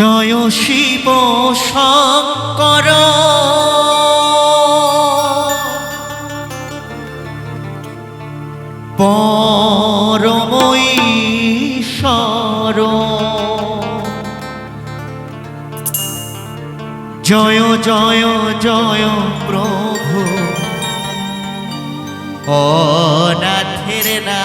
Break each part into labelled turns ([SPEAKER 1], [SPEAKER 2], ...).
[SPEAKER 1] জয় শিব শঙ্কর পরমঈশ্বর জয় জয় জয় প্রভু। অনাথের না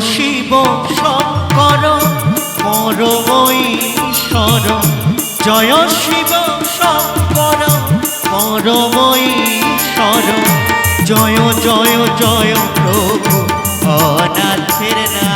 [SPEAKER 1] শিব শঙ্কর পরমই ঈশ্বর। জয় শিব শঙ্কর পরমই ঈশ্বর। জয় জয় জয় প্রভু, অনাথের না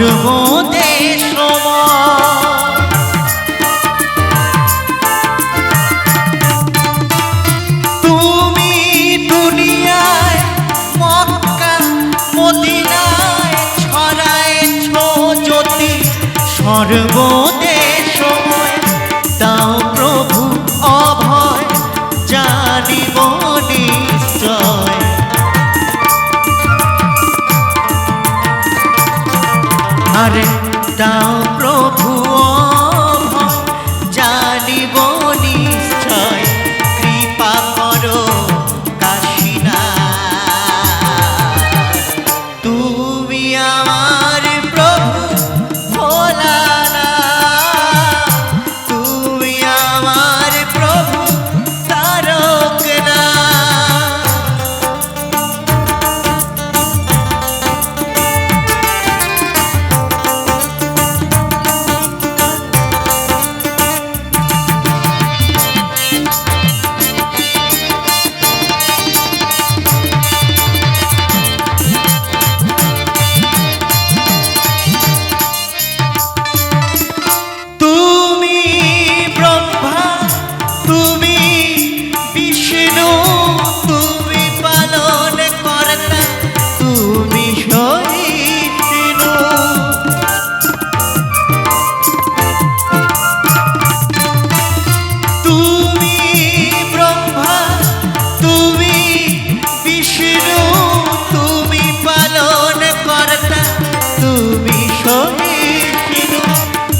[SPEAKER 1] 然后 আরে দাও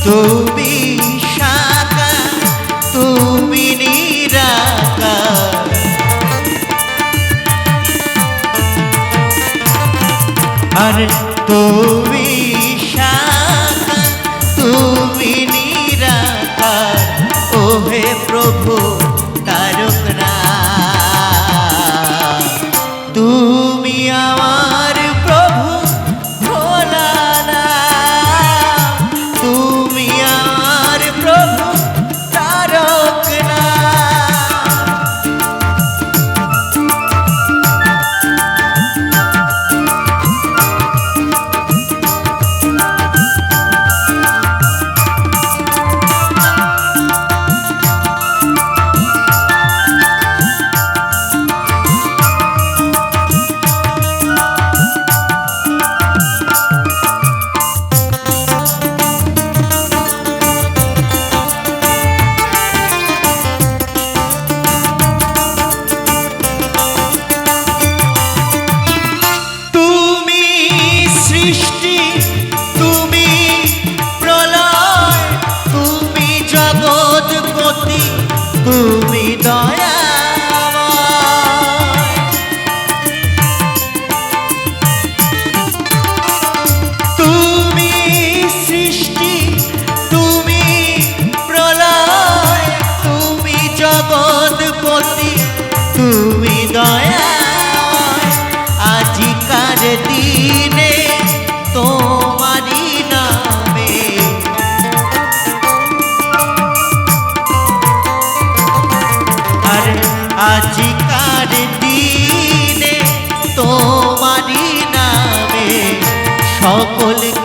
[SPEAKER 1] তুমি শাখা তুমি নিরাকা আর তুমি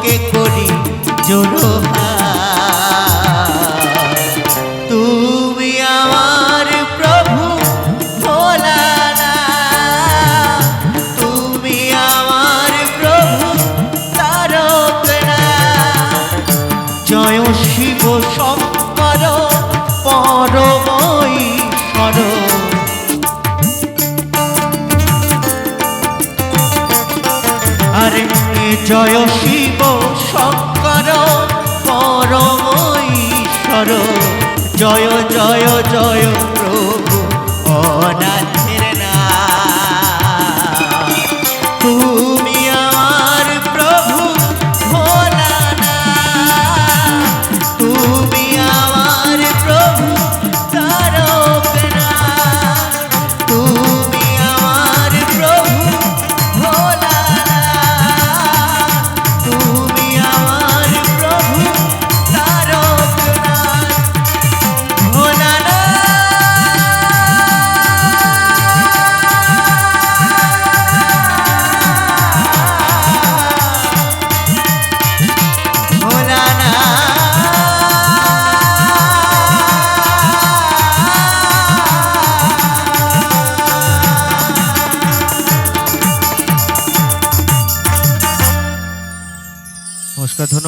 [SPEAKER 1] সকলকে করি জোড়হার তুমি আমার প্রভু ভোলানা। তুমি আমার প্রভু তারকনা। জয় শিব শঙ্কর পরমঈশ্বর আরে জয় শিব জয় নমস্কার ধন্যবাদ